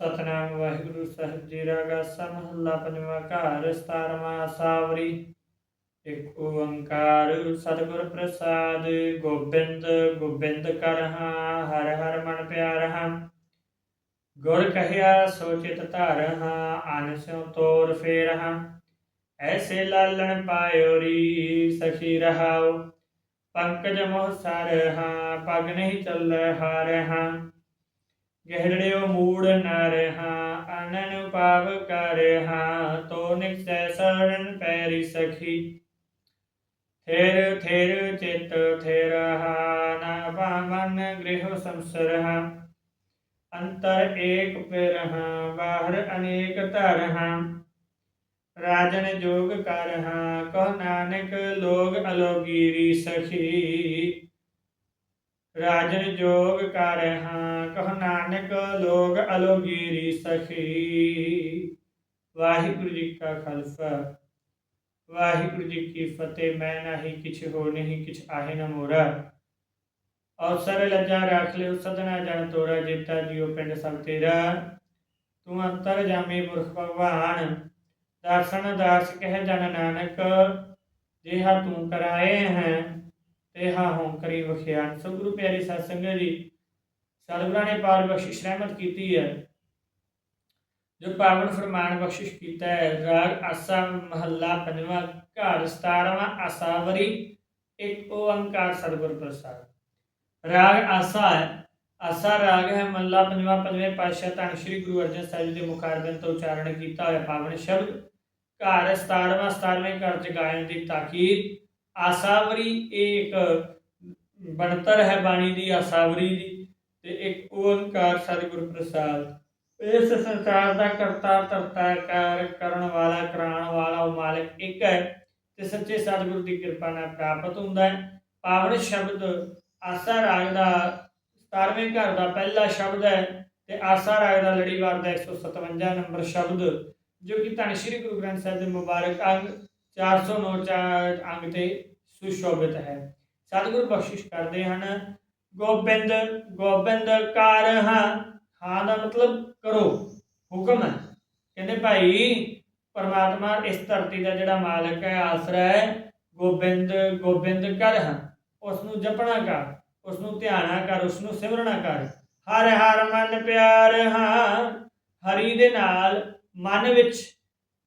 ਸਤਨਾਮ ਵਾਹਿਗੁਰੂ ਸਾਹਿਬ ਜੀ ਰਾਗਾ ਮਹੱਲਾ ਪੰਜਵਾਂ ਘਰ 17ਵਾਂ ਸਾਵਰੀ। ਇੱਕ ਓੰਕਾਰ, ਸਤਿਗੁਰ ਪ੍ਰਸਾਦ, ਗੋਬਿੰਦ ਗੋਬਿੰਦ ਕਰਹਾ ਹਰ ਹਰ ਮਨ ਪਿਆਰਹਾ ਗੁਰ ਕਹਿਆ ਸੋਚਿਤ ਧਾਰਹਾ ਅਨ ਸਿਉ ਤੋਰ ਫੇਰਹਾ ਐਸੇ ਲਾਲਣ ਪਾਇਓ ਰੀ, ਸਖੀ ਰਹਾਉ ਪੰਕਜ ਮੋਹ ਸਰਹਾ ਪਗ ਨਹੀਂ ਚੱਲੈ ਹਾਰਹਾ ਗਹਿੜਿਓ ਮੂੜ ਨਰਹਾ ਅਨਨ ਪਾਵ ਕਰਹਾ ਤੋ ਨਿਕਸੈ ਸਰਣ ਪੈਰੀ ਸਖੀ। ਥੇਰ ਥੇਰ ਚਿਤ ਥੇਰਹਾ ਨਾ ਪਾਵਨ ਗ੍ਰਹਿ ਸੰਸਰਹਾ। ਅੰਤਰ ਏਕ ਪਿਰਹਾ, ਬਾਹਰ ਅਨੇਕ ਧਰਹਾ। ਰਾਜਨ ਜੋਗ ਕਰਹਾ, ਕਹ ਨਾਨਕ ਲੋਗ ਅਲੋਗੀਰੀ ਸਖੀ। ਰਾਜਨ ਜੋਗ ਕਰਹਾ ਕਹ ਨਾਨਕ ਲੋਗ ਅਲੋਗੀਰੀ ਸਖੀ। ਵਾਹਿਗੁਰੂ ਜੀ ਕਾ ਖਾਲਸਾ, ਵਾਹਿਗੁਰੂ ਜੀ ਕੀ ਫਤਿਹ, ਮੈਂ ਨਹੀਂ ਕਿਛ ਹੋ ਨਹੀਂ, ਕਿਛ ਆਹੇ ਨ ਮੋਰਾ। ਅਵਸਰ ਲੱਜਾ ਰੱਖ ਲਿਓ ਸਦਨਾ ਜਨ ਤੋਰਾ, ਜੇਤਾ ਜੀਓ ਪਿੰਡ ਸਭ ਤੇਰਾ। ਤੂੰ ਅੰਤਰ ਜਾਮੇ ਪੁਰਖ ਭਗਵਾਨ, ਦਰਸ਼ਨ ਦਾਸ ਕਹਿ ਜਨ ਨਾਨਕ, ਜਿਹਾ ਤੂੰ ਕਰਾਏ ਹੈ। ਤੇਹਾ ਹੋਂ ਕਰੀ ਵਖਿਆਨ। ਸਤਿਗੁਰੂ ਪਿਆਰੀ ਸਾਧ ਸੰਗਤ ਜੀ ਸਤਿਗੁਰਾਂ ਨੇ ਪਾਰ ਬਖਸ਼ਿਸ਼ ਰਹਿਮਤ ਕੀਤੀ ਹੈ। ਜੋ ਪਾਵਨ ਫਰਮਾਨ ਬਖਸ਼ਿਸ਼ ਕੀਤਾ ਹੈ, ਰਾਗ ਆਸਾ ਮਹੱਲਾ ਪੰਜਵਾਂ ਘਰ 17ਵਾਂ ਆਸਾਵਰੀ ਇੱਕ ਓੰਕਾਰ ਸਤਿਗੁਰ ਪ੍ਰਸਾਦ। ਰਾਗ ਆਸਾ ਹੈ, ਆਸਾ ਰਾਗ ਹੈ, ਮਹੱਲਾ ਪੰਜਵਾਂ, ਪੰਜਵੇਂ ਪਾਤਸ਼ਾਹ ਧੰਨ ਸ਼੍ਰੀ ਗੁਰੂ ਅਰਜਨ ਸਾਹਿਬ ਜੀ ਦੇ ਮੁਖਾਰਬਿੰਦ ਤੋਂ ਉਚਾਰਨ ਕੀਤਾ ਹੋਇਆ ਪਾਵਨ ਸ਼ਬਦ। ਘਰ 17ਵਾਂ 17ਵੇਂ ਘਰ ਚ ਗਾਇਨ ਦੀ ਤਾਕੀਦ ਆਸਾਵਰੀ, ਇਹ ਇੱਕ ਬਣਤਰ ਹੈ ਬਾਣੀ ਦੀ, ਆਸਾਵਰੀ ਦੀ, ਤੇ ਇੱਕ ਓੰਕਾਰ ਸਤਿਗੁਰ ਪ੍ਰਸਾਦ। ਇਸ ਸੰਸਾਰ ਦਾ ਕਰਤਾ, ਧਰਤਾ, ਕਾਰ ਕਰਨ ਵਾਲਾ, ਕਰਾਉਣ ਵਾਲਾ ਉਹ ਮਾਲਕ ਇੱਕ ਹੈ, ਤੇ ਸੱਚੇ ਸਤਿਗੁਰ ਦੀ ਕਿਰਪਾ ਨਾਲ ਪ੍ਰਾਪਤ ਹੁੰਦਾ ਹੈ। ਪਾਵਨ ਸ਼ਬਦ ਆਸਾ ਰਾਗ ਦਾ 17ਵੇਂ ਘਰ ਦਾ ਪਹਿਲਾ ਸ਼ਬਦ ਹੈ, ਤੇ ਆਸਾ ਰਾਗ ਦਾ ਲੜੀਵਾਰ ਦਾ 157 ਨੰਬਰ ਸ਼ਬਦ, ਜੋ ਕਿ ਧੰਨ ਸ਼੍ਰੀ ਗੁਰੂ ਗ੍ਰੰਥ ਸਾਹਿਬ ਦੇ ਮੁਬਾਰਕ ਅੰਗ 409 ਚਾਰ ਅੰਗ ਤੇ ਸੁਸ਼ੋਭਿਤ ਹੈ। ਸਤਿਗੁਰੂ ਬਖਸ਼ਿਸ਼ ਕਰਦੇ ਹਨ, ਗੋਬਿੰਦ ਗੋਬਿੰਦ ਕਾਰ ਹਾਂ। ਹਾਂ ਦਾ ਮਤਲਬ ਕਰੋ, ਹੁਕਮ ਹੈ। ਕਹਿੰਦੇ ਭਾਈ, ਪਰਮਾਤਮਾ ਇਸ ਧਰਤੀ ਦਾ ਜਿਹੜਾ ਮਾਲਕ ਹੈ, ਆਸਰਾ ਹੈ, ਗੋਬਿੰਦ ਗੋਬਿੰਦ ਕਰ ਹਾਂ। ਉਸ ਨੂੰ ਜਪਣਾ ਕਰ ਉਸ ਨੂੰ ਧਿਆਨਾ ਕਰ ਉਸ ਨੂੰ ਸਿਮਰਨਾ ਕਰ। ਹਰ ਹਰ ਮਨ ਪਿਆਰ ਹਾਂ। ਹਰੀ ਦੇ ਨਾਲ ਮਨ ਵਿੱਚ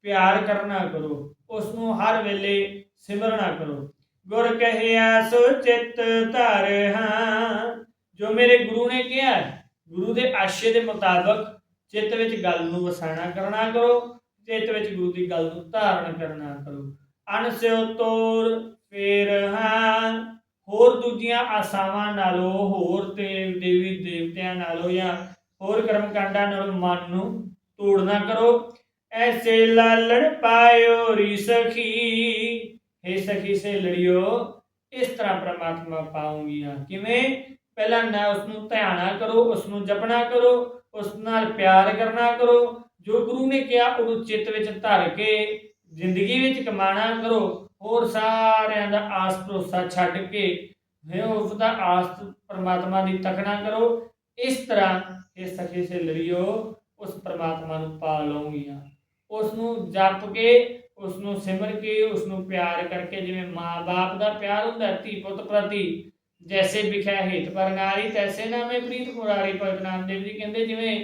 ਪਿਆਰ ਕਰਨਾ ਕਰੋ ਉਸ ਨੂੰ ਹਰ ਵੇਲੇ ਸਿਮਰਨਾ ਕਰੋ। ਗੁਰ ਕਹਿਆ ਸੋ ਚਿਤ ਧਰ ਹਾਂ। ਜੋ ਮੇਰੇ ਗੁਰੂ ਨੇ ਕਿਹਾ ਗੁਰੂ ਦੇ ਆਸ਼ੇ ਦੇ ਮੁਤਾਬਕ ਚਿੱਤ ਵਿੱਚ ਗੱਲ ਨੂੰ ਵਸਾਣਾ ਕਰਨਾ ਕਰੋ, ਚਿੱਤ ਵਿੱਚ ਗੁਰੂ ਦੀ ਗੱਲ ਨੂੰ ਧਾਰਨ ਕਰਨਾ ਕਰੋ। ਅਨਸਿਓ ਤੋਰ ਫੇਰ ਹਾਂ। ਹੋਰ ਦੂਜੀਆਂ ਆਸਾਵਾਂ ਨਾਲੋਂ, ਹੋਰ ਤੇ ਦੇਵੀ ਦੇਵਤਿਆਂ ਨਾਲੋਂ ਜਾਂ ਹੋਰ ਕਰਮ ਕਾਂਡਾਂ ਨਾਲੋਂ ਮਨ ਨੂੰ ਤੋੜਨਾ ਕਰੋ। ਐਸੇ ਲਾਲਣ ਪਾਇਓ ਰੀ ਸਖੀ। हे ਸਖੀ ਸੇ ਲੜਿਓ, ਇਸ ਤਰ੍ਹਾਂ ਪ੍ਰਮਾਤਮਾ ਪਾਉਂਗੀਆਂ। ਕਿਵੇਂ? ਪਹਿਲਾਂ ਨਾ ਉਸ ਨੂੰ ਧਿਆਨਾ ਕਰੋ ਉਸ ਨੂੰ ਜਪਣਾ ਕਰੋ, ਉਸ ਨਾਲ ਪਿਆਰ ਕਰਨਾ ਕਰੋ। ਜੋ ਗੁਰੂ ਨੇ ਕਿਹਾ, ਉਹਨੂੰ ਚਿੱਤ ਵਿੱਚ ਧਰ ਕੇ ਜ਼ਿੰਦਗੀ ਵਿੱਚ ਕਮਾਣਾ ਕਰੋ। ਹੋਰ ਸਾਰਿਆਂ ਦਾ ਆਸ ਭਰੋਸਾ ਛੱਡ ਕੇ, ਹੈ ਉਸ ਦਾ ਆਸ ਪਰਮਾਤਮਾ ਦੀ ਤੱਕਣਾ ਕਰੋ। ਇਸ ਤਰ੍ਹਾਂ ਇਹ ਸਖੀ ਸੇ ਲੜਿਓ, ਉਸ ਪਰਮਾਤਮਾ ਨੂੰ ਪਾ ਲਓਗੀਆਂ ਉਸ ਨੂੰ ਜਪ ਕੇ ਉਸ ਨੂੰ ਸਿਮਰ ਕੇ ਉਸ ਨੂੰ ਪਿਆਰ ਕਰਕੇ, ਜਿਵੇਂ ਮਾਂ-ਬਾਪ ਦਾ ਪਿਆਰ ਹੁੰਦਾ ਧੀ ਪੁੱਤ ਪ੍ਰਤੀ, ਜੈਸੇ ਵਿਖਿਆ ਹੇਤ ਪਰਨਾਰੀ ਤੈਸੇ ਨਾਮੇ ਪ੍ਰੀਤ ਮੁਰਾਰੀ ਭਗਤ ਨਾਮਦੇਵ ਜੀ ਕਹਿੰਦੇ ਜਿਵੇਂ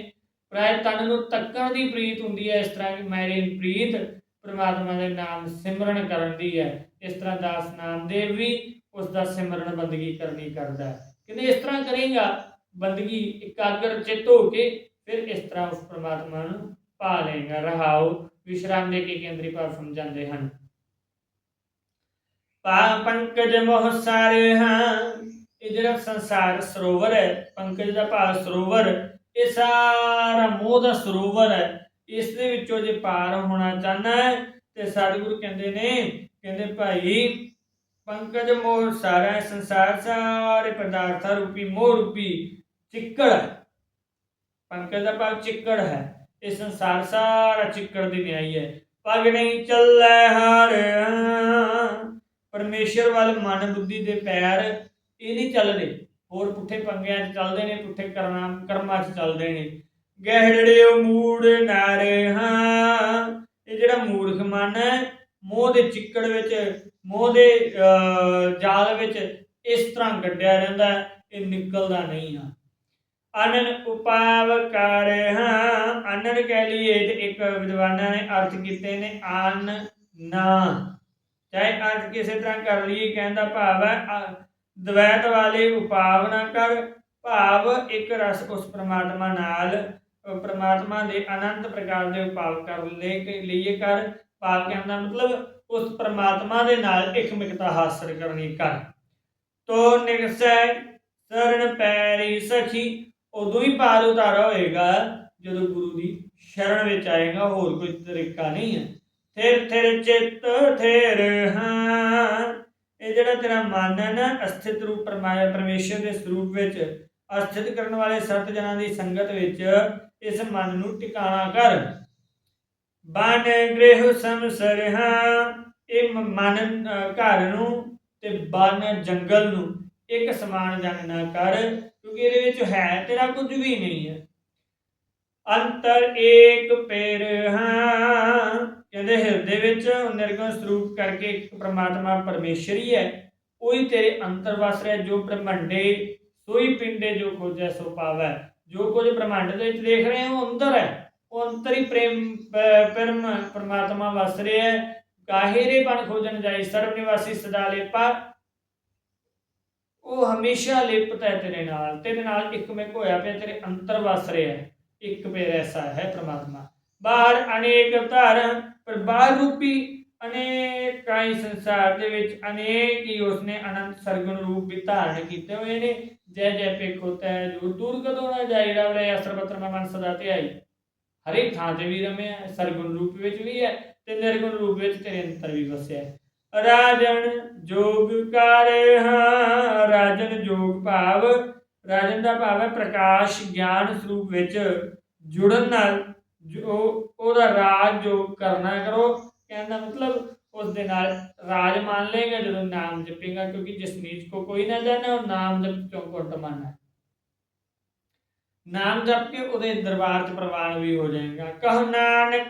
ਪ੍ਰਾਇ ਤਨ ਨੂੰ ਤੱਕਣ ਦੀ ਪ੍ਰੀਤ ਹੁੰਦੀ ਹੈ, ਇਸ ਤਰ੍ਹਾਂ ਕਿ ਮੇਰੀ ਪ੍ਰੀਤ ਪ੍ਰਮਾਤਮਾ ਦੇ ਨਾਮ ਸਿਮਰਨ ਕਰਨ ਦੀ ਹੈ। ਇਸ ਤਰ੍ਹਾਂ ਦਾਸ ਨਾਮਦੇਵ ਵੀ ਉਸ ਦਾ ਸਿਮਰਨ ਬੰਦਗੀ ਕਰਨੀ ਕਰਦਾ ਕਹਿੰਦੇ ਇਸ ਤਰ੍ਹਾਂ ਕਰੇਗਾ, ਬੰਦਗੀ ਇਕਾਗਰ ਚਿੱਤ ਹੋ ਕੇ, ਫਿਰ ਇਸ ਤਰ੍ਹਾਂ ਉਸ ਪ੍ਰਮਾਤਮਾ ਨੂੰ ਪਾ ਲਏਗਾ ਰਹਾਉ, ਵਿਸ਼ਰਾਮ ਦੇ ਕੇ ਕੇਂਦਰੀ ਭਾਵ ਸਮਝਾਉਂਦੇ ਹਨ। ਪਾ ਪੰਕਜ ਮੋਹ ਸਾਰੇ ਹਾਂ, ਇਹ ਜਿਹੜਾ ਸੰਸਾਰ ਸਰੋਵਰ ਹੈ, ਪੰਕਜ ਦਾ ਭਾਵ ਸਰੋਵਰ, ਇਹ ਸਾਰਾ ਮੋਹ ਦਾ ਸਰੋਵਰ ਹੈ। ਇਸ ਦੇ ਵਿੱਚੋਂ ਜੇ ਪਾਰ ਹੋਣਾ ਚਾਹਨਾ ਹੈ, ਤੇ ਸਤਿਗੁਰੂ ਕਹਿੰਦੇ ਨੇ, ਕਹਿੰਦੇ ਭਾਈ, ਪੰਕਜ ਮੋਹ ਸਾਰਾ ਸੰਸਾਰ ਸਾਰੇ ਪਦਾਰਥਾਂ ਰੂਪੀ, ਮੋਹ ਰੂਪੀ ਚਿੱਕੜ ਪੰਕਜ ਦਾ ਭਾਵ ਚਿੱਕੜ ਹੈ। ਇਹ ਸੰਸਾਰ ਸਾਰਾ ਚਿੱਕੜ ਦੀ ਨਿਆਈ ਹੈ। ਪਗ ਨਹੀਂ ਚੱਲੈ ਹਰ। ਪਰਮੇਸ਼ਰ ਵੱਲ ਮਨ ਬੁੱਧੀ ਦੇ ਪੈਰ ਇਹ ਨਹੀਂ ਚੱਲਦੇ। ਹੋਰ ਪੁੱਠੇ ਪੰਗਿਆਂ 'ਚ ਚੱਲਦੇ ਨੇ ਪੁੱਠੇ ਕਰਨਾ ਕਰਮਾਂ 'ਚ ਚੱਲਦੇ ਨੇ। ਗਹਿੜਿਓ ਮੂੜ ਨਰ ਹਾਂ। ਇਹ ਜਿਹੜਾ ਮੂਰਖ ਮਨ ਹੈ ਮੋਹ ਦੇ ਚਿੱਕੜ ਵਿੱਚ ਮੋਹ ਦੇ ਜਾਲ ਵਿੱਚ ਇਸ ਤਰ੍ਹਾਂ ਗੱਡਿਆ ਰਹਿੰਦਾ ਹੈ, ਇਹ ਨਿਕਲਦਾ ਨਹੀਂ ਆ। ਅਨਨ ਉਪਾਵ ਕਰ ਹਾਂ। ਅਨਨ ਕਹਿ ਲਈਏ ਤੇ ਇੱਕ ਵਿਦਵਾਨਾਂ ਨੇ ਅਰਥ ਕੀਤੇ ਨੇ ਅਨ ਨਾ। ਚਾਹੇ ਅਰਥ ਕਿਸੇ ਤਰ੍ਹਾਂ ਕਰ ਲਈਏ ਕਹਿੰਦਾ ਭਾਵ ਹੈ, ਅ- ਵਾਲੇ ਉਪਾਵ ਨਾ ਕਰ। ਭਾਵ ਇੱਕ ਰਸ ਉਸ ਪ੍ਰਮਾਤਮਾ ਨਾਲ ਪ੍ਰਮਾਤਮਾ ਦੇ ਅਨੰਤ ਪ੍ਰਕਾਰ ਦੇ ਉਪਾਵ ਕਰ ਲੈ ਕੇ ਲਈਏ ਕਰ। ਭਾਵ ਕਹਿਣ ਦਾ ਮਤਲਬ ਉਸ ਪ੍ਰਮਾਤਮਾ ਦੇ ਨਾਲ ਇੱਕ ਮਿਕਤਾ ਹਾਸਲ ਕਰਨੀ ਕਰ। ਤੋ ਨਿਗਸੈ ਸਰਣ ਪੈਰੀ ਸਖੀ। ਉਦੋਂ ਹੀ ਪਾਰ ਉਤਾਰਾ ਹੋਏਗਾ ਜਦੋਂ ਗੁਰੂ ਦੀ ਸ਼ਰਨ ਵਿੱਚ ਆਏਗਾ, ਹੋਰ ਕੋਈ ਤਰੀਕਾ ਨਹੀਂ ਹੈ। ਥਿਰ ਥਿਰ ਚਿੱਤ, ਥਿਰ ਹਾਂ। ਇਹ ਜਿਹੜਾ ਤੇਰਾ ਮਨ ਹੈ ਨਾ, ਅਸਥਿਤ ਰੂਪ ਪਰਮਾਇਆ ਪਰਮੇਸ਼ਰ ਦੇ ਸਰੂਪ ਵਿੱਚ, ਅਸਥਿਤ ਕਰਨ ਵਾਲੇ ਸਤ ਜਨਾਂ ਦੀ ਸੰਗਤ ਵਿੱਚ, ਇਸ ਮਨ ਨੂੰ ਟਿਕਾਣਾ ਕਰ। ਬਨ ਗ੍ਰਹਿ ਸੰਸਰ ਇਹ ਮਨ ਘਰ ਨੂੰ ਤੇ ਬਨ ਜੰਗਲ ਨੂੰ, ਇੱਕ ਸਮਾਨ ਜਾਣਨਾ ਕਰ। ਕਿਉਂਕਿ ਇਹਦੇ ਵਿੱਚ ਹੈ ਤੇਰਾ ਕੁਝ ਵੀ ਨਹੀਂ ਹੈ। ਅੰਤਰ ਏਕ ਪੇਰ ਹਾਂ। ਕਹਿੰਦੇ ਹਿਰਦੇ ਵਿੱਚ ਨਿਰਗੁਣ ਸਰੂਪ ਕਰਕੇ ਇੱਕ ਪ੍ਰਮਾਤਮਾ ਪਰਮੇਸ਼ਰ ਹੀ। ਹੈ ਉਹੀ ਤੇਰੇ ਅੰਤਰ ਵਸ ਰਿਹਾ, ਜੋ ਬ੍ਰਹਮੰਡੇ ਸੋਈ ਪਿੰਡੇ ਜੋ ਖੋਜੈ ਸੋ ਪਾਵੈ। ਜੋ ਕੁਝ ਬ੍ਰਹਮੰਡ ਦੇ ਵਿੱਚ ਦੇਖ ਰਹੇ ਹੋ ਅੰਦਰ ਹੈ। ਉਹ ਅੰਤਰ ਹੀ ਪ੍ਰੇਮ ਪਰਮ ਪਰਮਾਤਮਾ ਵਸ ਰਿਹਾ ਹੈ। ਕਾਹੇਰੇ ਬਣ ਖੋਜਣ ਜਾਈ ਸਰਬ ਨਿਵਾਸੀ ਸਦਾ ਲੇਪਾ। ਉਹ ਹਮੇਸ਼ਾ ਲਿਪਤ ਹੈ ਤੇਰੇ ਨਾਲ। ਤੇਰੇ ਨਾਲ ਇੱਕ ਮਿਕ ਹੋਇਆ ਪਿਆ, ਤੇਰੇ ਅੰਤਰ ਵਸ ਰਿਹਾ ਹੈ। ਇੱਕ ਪੇਰ ਐਸਾ ਹੈ ਪ੍ਰਮਾਤਮਾ। ਬਾਹਰ ਅਨੇਕ ਅਵਤਾਰ ਪਰ ਬਾਹਰ ਰੂਪੀ ਅਨੇਕਾਈ ਸੰਸਾਰ ਦੇ ਵਿੱਚ ਅਨੇਕ ਹੀ ਉਸਨੇ ਅਨੰਤ ਸਰਗੁਣ ਰੂਪ ਵੀ ਧਾਰਨ ਕੀਤੇ ਹੋਏ ਨੇ। ਜੈ ਜੈ ਪੇਖ ਹੋਤਾ ਹੈ ਜੋ ਦੂਰ ਕਦੋਂ ਨਾ ਜਾਈ ਰਵਲੇ ਅਸਰ ਪਤਰ ਮੈਂ ਮਨ ਸਦਾ ਧਿਆਈ ਹਰੇਕ ਥਾਂ ਤੇ ਵੀ ਰਮਿਆ ਸਰਗੁਣ ਰੂਪ ਵਿੱਚ ਵੀ ਹੈ ਤੇ ਨਿਰਗੁਣ ਰੂਪ ਵਿੱਚ ਤੇਰੇ ਅੰਤਰ ਵੀ ਵਸਿਆ ਹੈ। ਰਾਜਨ ਜੋਗ ਕਰ ਹਾਂ। ਰਾਜਨ ਦਾ ਭਾਵ ਹੈ ਪ੍ਰਕਾਸ਼ ਗਿਆਨ ਸਰੂਪ ਵਿੱਚ ਜੁੜਨ ਨਾਲ ਜੋ ਉਹਦਾ ਰਾਜ ਜੋ ਕਰਨਾ ਕਰੋ। ਕਹਿਣ ਮਤਲਬ ਉਸ ਦੇ ਨਾਲ ਰਾਜ ਮੰਨ ਲਏਗਾ, ਜਦੋਂ ਨਾਮ ਜਪੇਗਾ, ਕਿਉਂਕਿ ਜਿਸ ਨੀਚ ਕੋ ਕੋਈ ਨਾ ਜਾਣੇ, ਉਹ ਨਾਮ ਜਪ ਚੋਂ ਕੁੱਟ ਮੰਨਣਾ ਨਾਮ ਜਪ ਕੇ ਉਹਦੇ ਦਰਬਾਰ 'ਚ ਪ੍ਰਵਾਨ ਵੀ ਹੋ ਜਾਏਗਾ। ਕਹ ਨਾਨਕ,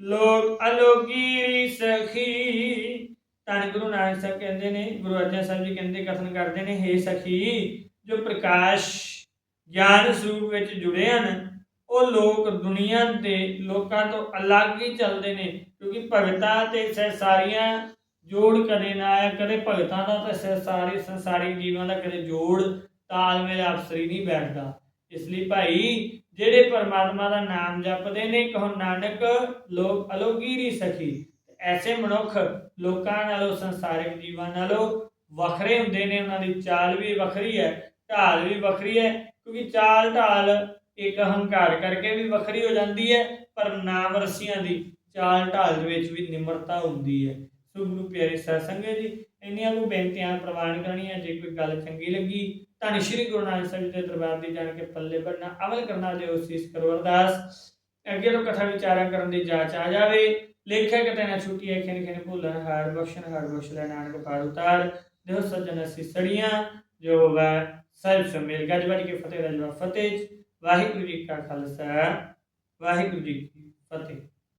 ਲੋਕ ਅਲੋਕੀਰੀ ਸਖੀ। ਧੰਨ ਗੁਰੂ ਨਾਨਕ ਸਾਹਿਬ ਕਹਿੰਦੇ ਨੇ, ਗੁਰੂ ਅਰਜਨ ਸਾਹਿਬ ਜੀ ਕਹਿੰਦੇ, ਕਥਨ ਕਰਦੇ ਨੇ हे ਸਖੀ ਜੋ ਪ੍ਰਕਾਸ਼ ਗਿਆਨ ਸਰੂਪ ਵਿੱਚ ਜੁੜੇ ਹਨ, ਉਹ ਲੋਕ ਦੁਨੀਆ ਦੇ ਲੋਕਾਂ ਤੋਂ ਅਲੱਗ ਹੀ ਚੱਲਦੇ ਨੇ, ਕਿਉਂਕਿ ਭਗਤਾਂ ਤੇ ਸੰਸਾਰੀਆਂ ਜੋੜ ਕਦੇ ਨਾ ਆਇਆ, ਕਦੇ ਭਗਤਾਂ ਦਾ ਤੇ ਸੰਸਾਰੀ ਸੰਸਾਰੀ ਜੀਵਾਂ ਦਾ ਕਦੇ ਜੋੜ ਤਾਲਮੇਲ ਅਫਸਰੀ ਨਹੀਂ ਬੈਠਦਾ। ਇਸ ਲਈ ਭਾਈ, ਜਿਹੜੇ ਪਰਮਾਤਮਾ ਦਾ ਨਾਮ ਜਪਦੇ ਨੇ, ਕਹੋ ਨਾਨਕ, ਲੋਕ ਅਲੋਗੀਰੀ ਸਖੀ, ਐਸੇ ਮਨੁੱਖ ਲੋਕਾਂ ਨਾਲੋਂ, ਸੰਸਾਰਿਕ ਜੀਵਾਂ ਨਾਲੋਂ ਵੱਖਰੇ ਹੁੰਦੇ ਨੇ, ਉਹਨਾਂ ਦੀ ਚਾਲ ਵੀ ਵੱਖਰੀ ਹੈ। ਢਾਲ ਵੀ ਵੱਖਰੀ ਹੈ, ਕਿਉਂਕਿ ਚਾਲ ਢਾਲ ਇੱਕ ਹੰਕਾਰ ਕਰਕੇ ਵੀ ਵੱਖਰੀ ਹੋ ਜਾਂਦੀ ਹੈ, ਪਰ ਨਾਮ ਰਸੀਆਂ ਦੀ ਚਾਲ ਢਾਲ ਦੇ ਵਿੱਚ ਵੀ ਨਿਮਰਤਾ ਹੁੰਦੀ ਹੈ। ਸੋ ਗੁਰੂ ਪਿਆਰੇ ਸਾਧ ਜੀ, ਇੰਨੀਆਂ ਨੂੰ ਬੇਨਤੀਆਂ ਪ੍ਰਵਾਨ ਕਰਨੀਆਂ, ਜੇ ਕੋਈ ਗੱਲ ਚੰਗੀ ਲੱਗੀ ਤਾਂ ਸ਼੍ਰੀ ਗੁਰੂ ਨਾਨਕ ਸਾਹਿਬ ਦੇ ਦਰਬਾਰ ਦੀ ਜਾਣ ਕੇ ਪੱਲੇ ਬੰਨਣਾ ਅਮਲ ਕਰਨਾ ਜੇ ਉਸੀਸ ਕਰੋ ਅਰਦਾਸ। ਅੱਗੇ ਤੋਂ ਕਥਾ ਵਿਚਾਰਾਂ ਕਰਨ ਦੀ ਜਾਚ ਆ ਜਾਵੇ ਲੇਖਿਆ ਕਿਤੇ ਨਾ ਛੁੱਟੀ ਹੈ ਖਿਨ ਖਿਨ ਭੁੱਲਣ, ਹਾਰ ਬਖਸ਼ਣ, ਹਰ ਬਖਸ਼ ਲੈ ਨਾਨਕ ਪਾਰ ਉਤਾਰ, ਦੇਹ ਸੱਜਣ ਅਸੀਂ ਸੜੀਆਂ, ਜੋ ਵੈ ਸਹਿਬ ਸਮੇਲ ਗੱਜ ਵੱਜ ਕੇ ਫਤਿਹ ਦਾ ਜਵਾਬ ਫਤਿਹ ਵਾਹਿਗੁਰੂ ਜੀ ਕਾ ਖਾਲਸਾ, ਵਾਹਿਗੁਰੂ ਜੀ ਕੀ ਫਤਿਹ।